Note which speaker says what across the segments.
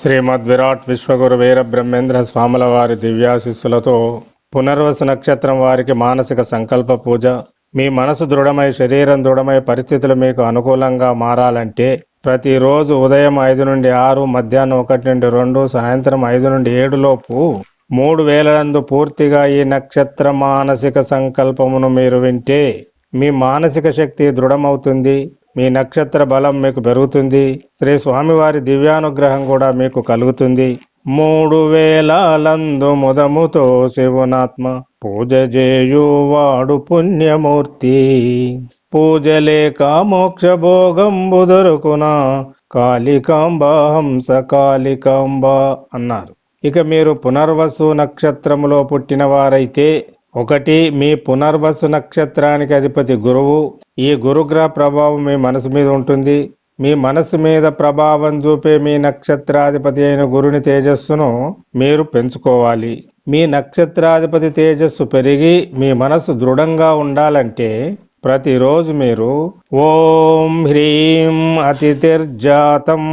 Speaker 1: శ్రీమద్ విరాట్ విశ్వగురు వీర బ్రహ్మేంద్ర స్వాముల వారి దివ్యాశిస్సులతో పునర్వసు నక్షత్రం వారికి మానసిక సంకల్ప పూజ. మీ మనసు దృఢమై శరీరం దృఢమై పరిస్థితులు మీకు అనుకూలంగా మారాలంటే ప్రతిరోజు ఉదయం ఐదు నుండి ఆరు మధ్యాహ్నం ఒకటి నుండి రెండు సాయంత్రం ఐదు నుండి ఏడులోపు మూడు వేలందు పూర్తిగా ఈ నక్షత్ర మానసిక సంకల్పమును మీరు వింటే మీ మానసిక శక్తి దృఢమవుతుంది. మీ నక్షత్ర బలం మీకు పెరుగుతుంది. శ్రీ స్వామివారి దివ్యానుగ్రహం కూడా మీకు కలుగుతుంది. మూడు వేలందు ముదముతో శివునాత్మ పూజ చేయువాడు పుణ్యమూర్తి. పూజలేక మోక్ష భోగంబు దొరుకునా కాళికాంబ హంస కాళికాంబ అన్నారు. ఇక మీరు పునర్వసు నక్షత్రములో పుట్టిన వారైతే ఒకటి మీ పునర్వసు నక్షత్రానికి అధిపతి గురువు. ఈ గురుగ్రహ ప్రభావం మీ మనసు మీద ఉంటుంది. మీ మనసు మీద ప్రభావం చూపే మీ నక్షత్రాధిపతి అయిన గురుని తేజస్సును మీరు పెంచుకోవాలి. మీ నక్షత్రాధిపతి తేజస్సు పెరిగి మీ మనసు దృఢంగా ఉండాలంటే ప్రతిరోజు మీరు ఓం హ్రీం అతిథిర్జాతం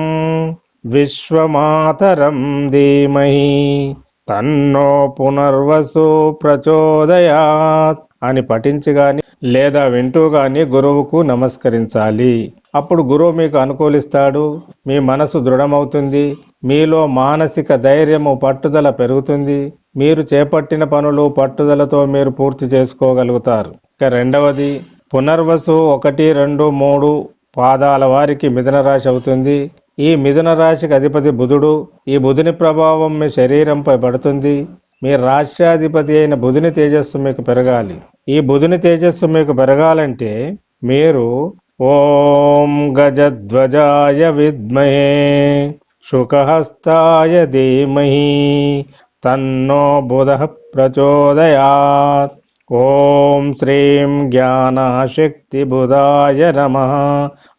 Speaker 1: విశ్వమాతరం ధీమహి. తన్నో పునర్వసు ప్రచోదయాత్ అని పఠించి గాని లేదా వింటూ గాని గురువుకు నమస్కరించాలి. అప్పుడు గురువు మీకు అనుకూలిస్తాడు మీ మనసు దృఢమవుతుంది మీలో మానసిక ధైర్యము పట్టుదల పెరుగుతుంది మీరు చేపట్టిన పనులు పట్టుదలతో మీరు పూర్తి చేసుకోగలుగుతారు. ఇక రెండవది పునర్వసు ఒకటి రెండు మూడు పాదాల వారికి మిథున రాశి అవుతుంది ఈ మిథున రాశికి అధిపతి బుధుడు ఈ బుధుని ప్రభావం మీ శరీరంపై పడుతుంది. మీ రాష్ట్రాధిపతి అయిన బుధుని తేజస్సు మీకు పెరగాలి. ఈ బుధుని తేజస్సు మీకు పెరగాలంటే మీరు ఓం గజధ్వజాయ విద్మహే శుకహస్తాయ ధీమహి తన్నో బుధ ప్రచోదయాత్. ఓం శ్రీం జ్ఞానశక్తి బుధాయ నమ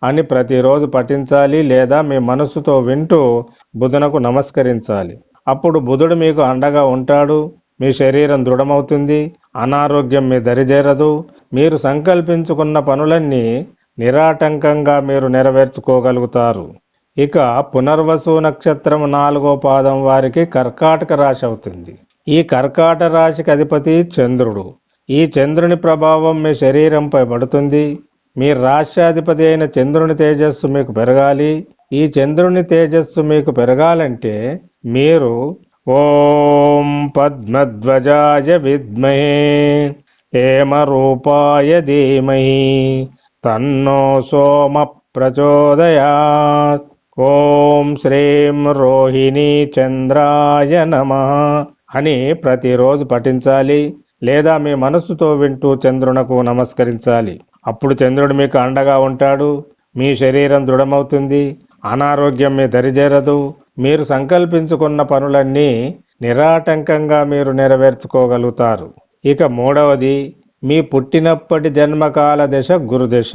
Speaker 1: అని ప్రతిరోజు పఠించాలి లేదా మీ మనసుతో వింటూ బుధునకు నమస్కరించాలి. అప్పుడు బుధుడు మీకు అండగా ఉంటాడు మీ శరీరం దృఢమవుతుంది అనారోగ్యం మీ దరిచేరదు మీరు సంకల్పించుకున్న పనులన్నీ నిరాటంకంగా మీరు నెరవేర్చుకోగలుగుతారు. ఇక పునర్వసు నక్షత్రం నాలుగో పాదం వారికి కర్కాటక రాశి అవుతుంది. ఈ కర్కాటక రాశికి అధిపతి చంద్రుడు. ఈ చంద్రుని ప్రభావం మీ శరీరంపై పడుతుంది. మీ రాష్ట్రాధిపతి అయిన చంద్రుని తేజస్సు మీకు పెరగాలి. ఈ చంద్రుని తేజస్సు మీకు పెరగాలంటే మీరు ఓం పద్మధ్వజాయ విద్మహే హేమరూపాయ ధీమహి తన్నో సోమ ప్రచోదయాత్. ఓం శ్రీం రోహిణి చంద్రాయ నమ అని ప్రతిరోజు పఠించాలి. లేదా మీ మనస్సుతో వింటూ చంద్రునకు నమస్కరించాలి. అప్పుడు చంద్రుడు మీకు అండగా ఉంటాడు. మీ శరీరం దృఢమవుతుంది. అనారోగ్యం మీ దరిచేరదు. మీరు సంకల్పించుకున్న పనులన్నీ నిరాటంకంగా మీరు నెరవేర్చుకోగలుగుతారు. ఇక మూడవది మీ పుట్టినప్పటి జన్మకాల దశ గురుదశ.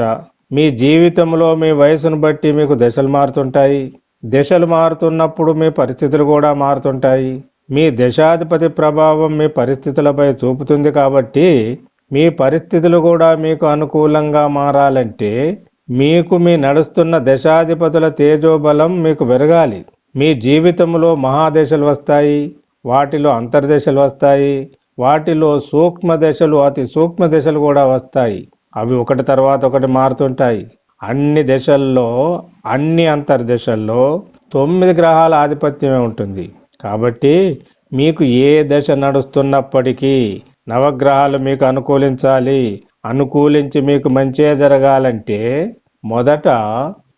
Speaker 1: మీ జీవితంలో మీ వయసును బట్టి మీకు దశలు మారుతుంటాయి. దశలు మారుతున్నప్పుడు మీ పరిస్థితులు కూడా మారుతుంటాయి. మీ దశాధిపతి ప్రభావం మీ పరిస్థితులపై చూపుతుంది కాబట్టి మీ పరిస్థితులు కూడా మీకు అనుకూలంగా మారాలంటే మీకు మీ నడుస్తున్న దశాధిపతుల తేజోబలం మీకు పెరగాలి. మీ జీవితంలో మహాదశలు వస్తాయి వాటిలో అంతర్దశలు వస్తాయి వాటిలో సూక్ష్మ దశలు అతి సూక్ష్మ దశలు కూడా వస్తాయి. అవి ఒకటి తర్వాత ఒకటి మారుతుంటాయి. అన్ని దశల్లో అన్ని అంతర్దశల్లో తొమ్మిది గ్రహాల ఆధిపత్యమే ఉంటుంది. కాబట్టి మీకు ఏ దశ నడుస్తున్నప్పటికీ నవగ్రహాలు మీకు అనుకూలించాలి. అనుకూలించి మీకు మంచే జరగాలంటే మొదట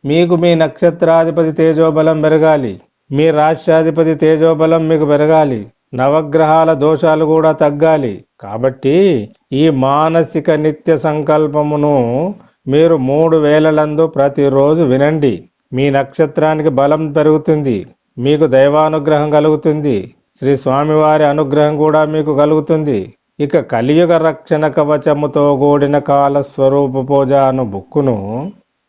Speaker 1: మీకు మీ నక్షత్రాధిపతి తేజోబలం పెరగాలి. మీ రాష్ట్రాధిపతి తేజోబలం మీకు పెరగాలి. నవగ్రహాల దోషాలు కూడా తగ్గాలి. కాబట్టి ఈ మానసిక నిత్య సంకల్పమును మీరు మూడు వేలలందు ప్రతిరోజు వినండి. మీ నక్షత్రానికి బలం పెరుగుతుంది. మీకు దైవానుగ్రహం కలుగుతుంది. శ్రీ స్వామివారి అనుగ్రహం కూడా మీకు కలుగుతుంది. ఇక కలియుగ రక్షణ కవచముతో కూడిన కాల స్వరూప పూజ అను బుక్కును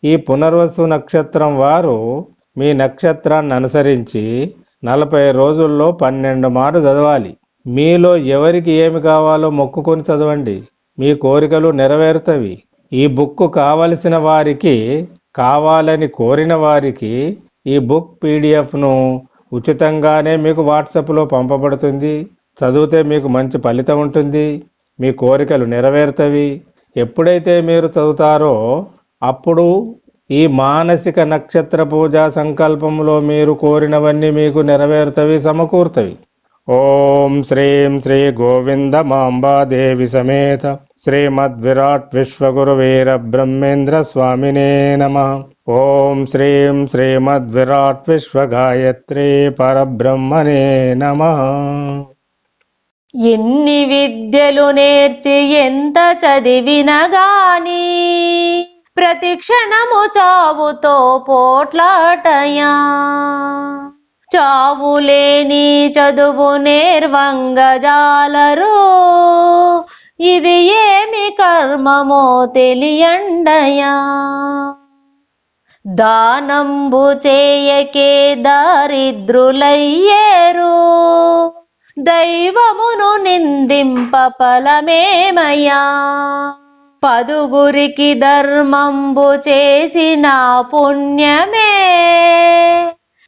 Speaker 1: ఈ పునర్వసు నక్షత్రం వారు మీ నక్షత్రాన్ని అనుసరించి నలభై రోజుల్లో పన్నెండు మారు చదవాలి. మీలో ఎవరికి ఏమి కావాలో మొక్కుకొని చదవండి. మీ కోరికలు నెరవేరుతవి. ఈ బుక్కు కావలసిన వారికి కావాలని కోరిన వారికి ఈ బుక్ పీడిఎఫ్ను ఉచితంగానే మీకు వాట్సాప్లో పంపబడుతుంది. చదివితే మీకు మంచి ఫలితం ఉంటుంది. మీ కోరికలు నెరవేరుతవి. ఎప్పుడైతే మీరు చదువుతారో అప్పుడు ఈ మానసిక నక్షత్ర పూజా సంకల్పంలో మీరు కోరినవన్నీ మీకు నెరవేరుతవి సమకూర్తవి. ఓం శ్రీం శ్రీ గోవిందమాంబాదేవి సమేత. శ్రీమద్విరాట్ విశ్వగురువీర బ్రహ్మేంద్ర స్వామినే నమ ఓం శ్రీం శ్రీమద్ విరాట్ పరబ్రహ్మనే నమ
Speaker 2: ఎన్ని విద్యలు నేర్చి ఎంత చదివిన గాని ప్రతి క్షణము చావుతో పోట్లాటయా. చావులేని చదువు నేర్వంగజాలరు. ఇది ఏమి కర్మమో తెలియండయా? దానంబు చేయకే దారిద్రులయ్యేరు. దైవమును నిందింప ఫలమేమయ్యా? పదుగురికి ధర్మంబు చేసిన పుణ్యమే.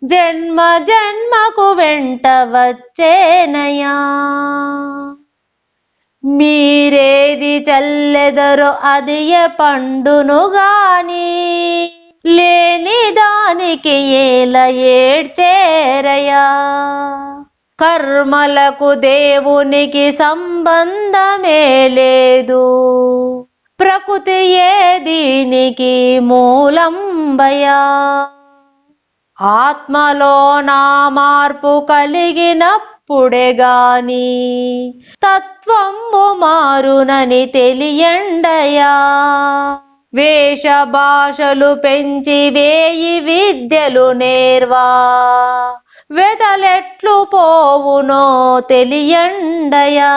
Speaker 2: జన్మ జన్మకు వెంట వచ్చేనయా మీరేది చల్లెదరో అది ఏ పండును గాని లేని దానికి ఏల ఏడ్చేరయా? కర్మలకు దేవునికి సంబంధమే లేదు. ప్రకృతి ఏ దీనికి మూలంబయా ఆత్మలో నా మార్పు కలిగినప్పుడు పుడెగాని తత్వము మారునని తెలియండయా. వేష భాషలు పెంచి వేయి విద్యలు నేర్వా. వెదలెట్లు పోవునో తెలియండయా.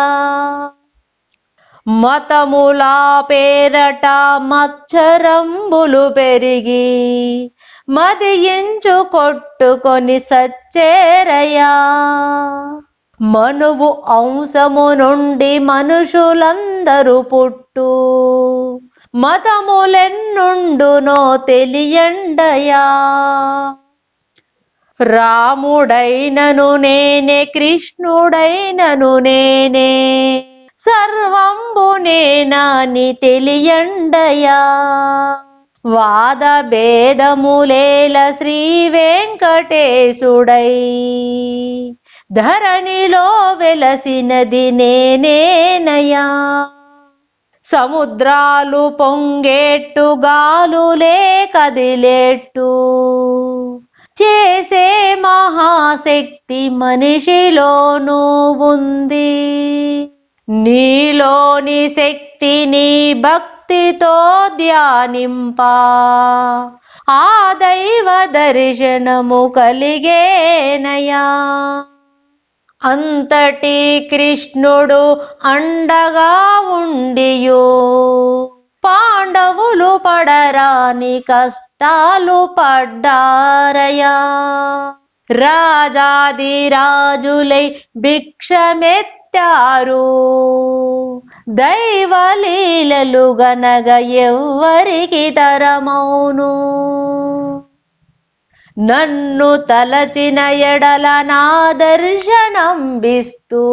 Speaker 2: మతములా పేరట మచ్చరంబులు పెరిగి మదియించు కొట్టుకొని సచ్చేరయా మనువు అంశము నుండి మనుషులందరూ పుట్టు. మతములెన్నుండునో తెలియండయా రాముడైనను నేనే కృష్ణుడైనను నేనే. సర్వంబు నేనాని తెలియండయా వాద భేదములేల శ్రీ వెంకటేశుడై ధరణిలో వెలసినది నేనేనయా సముద్రాలు పొంగేట్టు గాలులే కదిలేట్టు. చేసే మహాశక్తి మనిషిలో ఉంది నీలోని శక్తిని భక్తితో ధ్యానింప. ఆ దైవ దర్శనము కలిగేనయా. అంతటి కృష్ణుడు అండగా ఉండియో. పాండవులు పడరాని కష్టాలు పడ్డారయా. రాజాది రాజులై భిక్షమెత్తారు దైవలీలలు గనగ ఎవ్వరికి తరమౌను. నన్ను తలచిన ఎడల నా దర్శనంబిస్తూ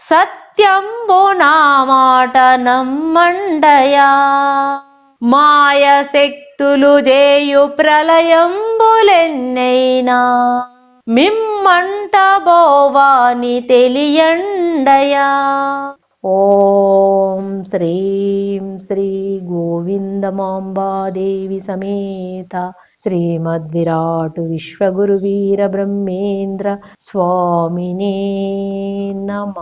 Speaker 2: సత్యంబు నా మాట నమ్మండయా. మాయ శక్తులు జేయు ప్రళయంబులెన్నైనా మిమ్మంట బోవాని తెలియండయా? ఓం శ్రీం శ్రీ గోవిందమాంబాదేవి సమేత శ్రీమద్విరాట్ విశ్వగురు వీర బ్రహ్మేంద్ర స్వామినే నమ.